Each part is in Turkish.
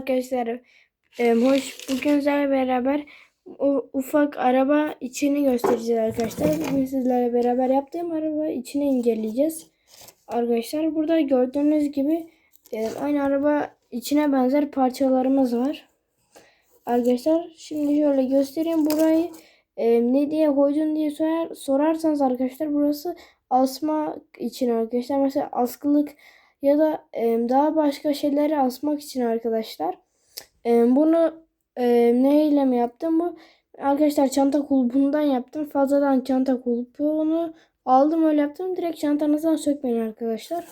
Arkadaşlar e, hoş bugün sizlerle beraber o ufak araba içini göstereceğiz arkadaşlar. Bugün sizlerle beraber yaptığım araba içini inceleyeceğiz. Arkadaşlar burada gördüğünüz gibi e, aynı araba içine benzer parçalarımız var. Arkadaşlar şimdi şöyle göstereyim burayı e, ne diye koydun diye sorar, sorarsanız arkadaşlar burası asma için arkadaşlar. Mesela askılık ya da e, daha başka şeyleri asmak için arkadaşlar. E, bunu e, ne mi yaptım bu? Arkadaşlar çanta kulpundan yaptım. Fazladan çanta kulpunu aldım öyle yaptım. Direkt çantanızdan sökmeyin arkadaşlar.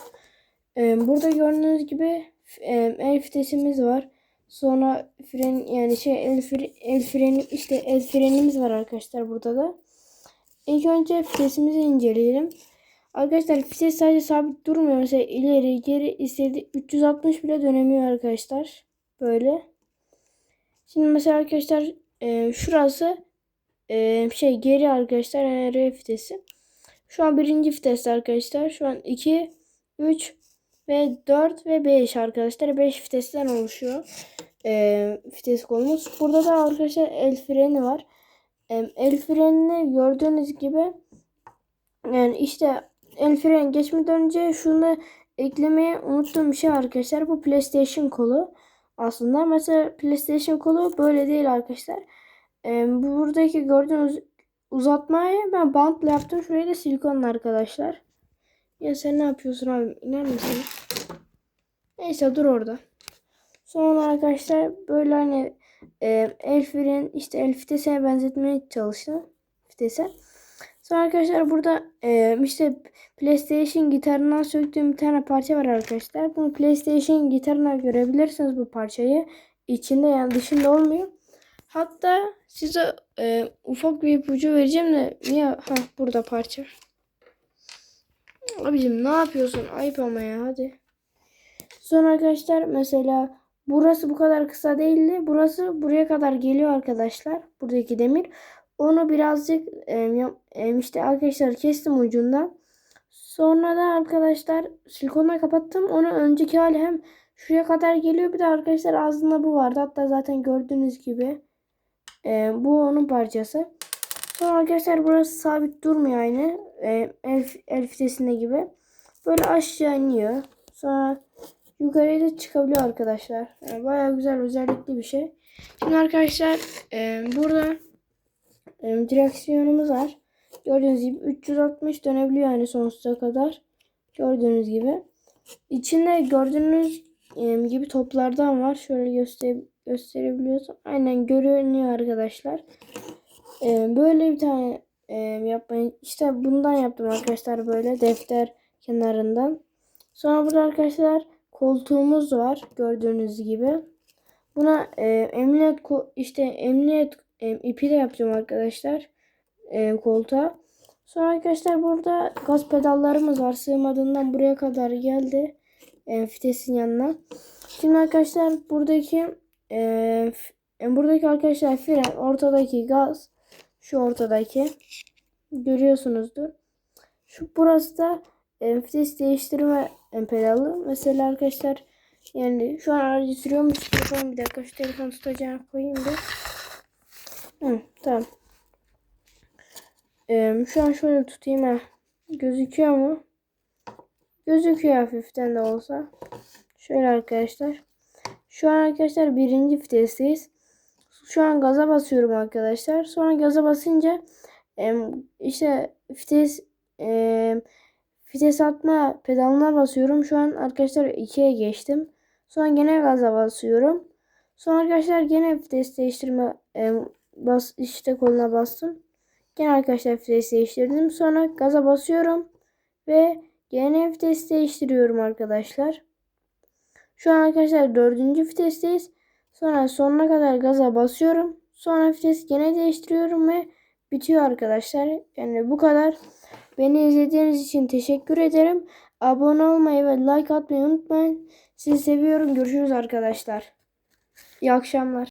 E, burada gördüğünüz gibi e, el fitesimiz var. Sonra fren yani şey el, fre, el freni işte el frenimiz var arkadaşlar burada da. İlk önce fitesimizi inceleyelim. Arkadaşlar vites sadece sabit durmuyor. Mesela ileri geri istedi 360 bile dönemiyor arkadaşlar. Böyle. Şimdi mesela arkadaşlar e, şurası e, şey geri arkadaşlar yani R vitesi. Şu an birinci viteste arkadaşlar. Şu an 2, 3 ve 4 ve 5 arkadaşlar. 5 vitesten oluşuyor. E, vites kolumuz. Burada da arkadaşlar el freni var. E, el frenini gördüğünüz gibi yani işte el fren geçmeden önce şunu eklemeyi unuttuğum bir şey arkadaşlar. Bu PlayStation kolu. Aslında mesela PlayStation kolu böyle değil arkadaşlar. Ee, buradaki gördüğünüz uzatmayı ben bantla yaptım. Şurayı da silikonla arkadaşlar. Ya sen ne yapıyorsun abi? İner misin? Neyse dur orada. Sonra arkadaşlar böyle hani e, el fren işte el fitesine benzetmeye çalıştım. Fitese. Sonra arkadaşlar burada e, işte PlayStation gitarından söktüğüm bir tane parça var arkadaşlar. Bunu PlayStation gitarına görebilirsiniz bu parçayı. İçinde yani dışında olmuyor. Hatta size e, ufak bir ipucu vereceğim de niye ha burada parça. Abicim ne yapıyorsun? Ayıp ama ya hadi. Sonra arkadaşlar mesela burası bu kadar kısa değildi. Burası buraya kadar geliyor arkadaşlar. Buradaki demir. Onu birazcık işte arkadaşlar kestim ucundan. Sonra da arkadaşlar silikonla kapattım. Onu önceki hali hem şuraya kadar geliyor. Bir de arkadaşlar ağzında bu vardı. Hatta zaten gördüğünüz gibi. Bu onun parçası. Sonra arkadaşlar burası sabit durmuyor aynı. El, el fitesinde gibi. Böyle aşağı iniyor. Sonra yukarıya da çıkabiliyor arkadaşlar. Yani bayağı güzel özellikli bir şey. Şimdi arkadaşlar e, burada direksiyonumuz var. Gördüğünüz gibi 360 dönebiliyor yani sonsuza kadar. Gördüğünüz gibi. İçinde gördüğünüz gibi toplardan var. Şöyle göster gösterebiliyorsun. Aynen görünüyor arkadaşlar. Böyle bir tane yapmayın. İşte bundan yaptım arkadaşlar böyle defter kenarından. Sonra burada arkadaşlar koltuğumuz var gördüğünüz gibi. Buna e, emniyet işte emniyet e, ipi de yapacağım arkadaşlar e, koltuğa. Sonra arkadaşlar burada gaz pedallarımız var. Sığmadığından buraya kadar geldi. E, vitesin yanına. Şimdi arkadaşlar buradaki e, buradaki arkadaşlar fren ortadaki gaz şu ortadaki görüyorsunuzdur. Şu burası da e, vites değiştirme pedalı. Mesela arkadaşlar yani şu an aracı sürüyormuş. Telefon bir dakika şu telefonu tutacağım koyayım da. Hı, tamam. Ee, şu an şöyle tutayım ha. Gözüküyor mu? Gözüküyor hafiften de olsa. Şöyle arkadaşlar. Şu an arkadaşlar birinci vitesteyiz. Şu an gaza basıyorum arkadaşlar. Sonra gaza basınca işte vites e, vites atma pedalına basıyorum. Şu an arkadaşlar 2'ye geçtim. Sonra gene gaza basıyorum. Sonra arkadaşlar gene vites değiştirme e, bas işte koluna bastım. Gene arkadaşlar vites değiştirdim. Sonra gaza basıyorum ve gene vites değiştiriyorum arkadaşlar. Şu an arkadaşlar dördüncü vitesteyiz. Sonra sonuna kadar gaza basıyorum. Sonra vites gene değiştiriyorum ve bitiyor arkadaşlar. Yani bu kadar. Beni izlediğiniz için teşekkür ederim. Abone olmayı ve like atmayı unutmayın. Sizi seviyorum. Görüşürüz arkadaşlar. İyi akşamlar.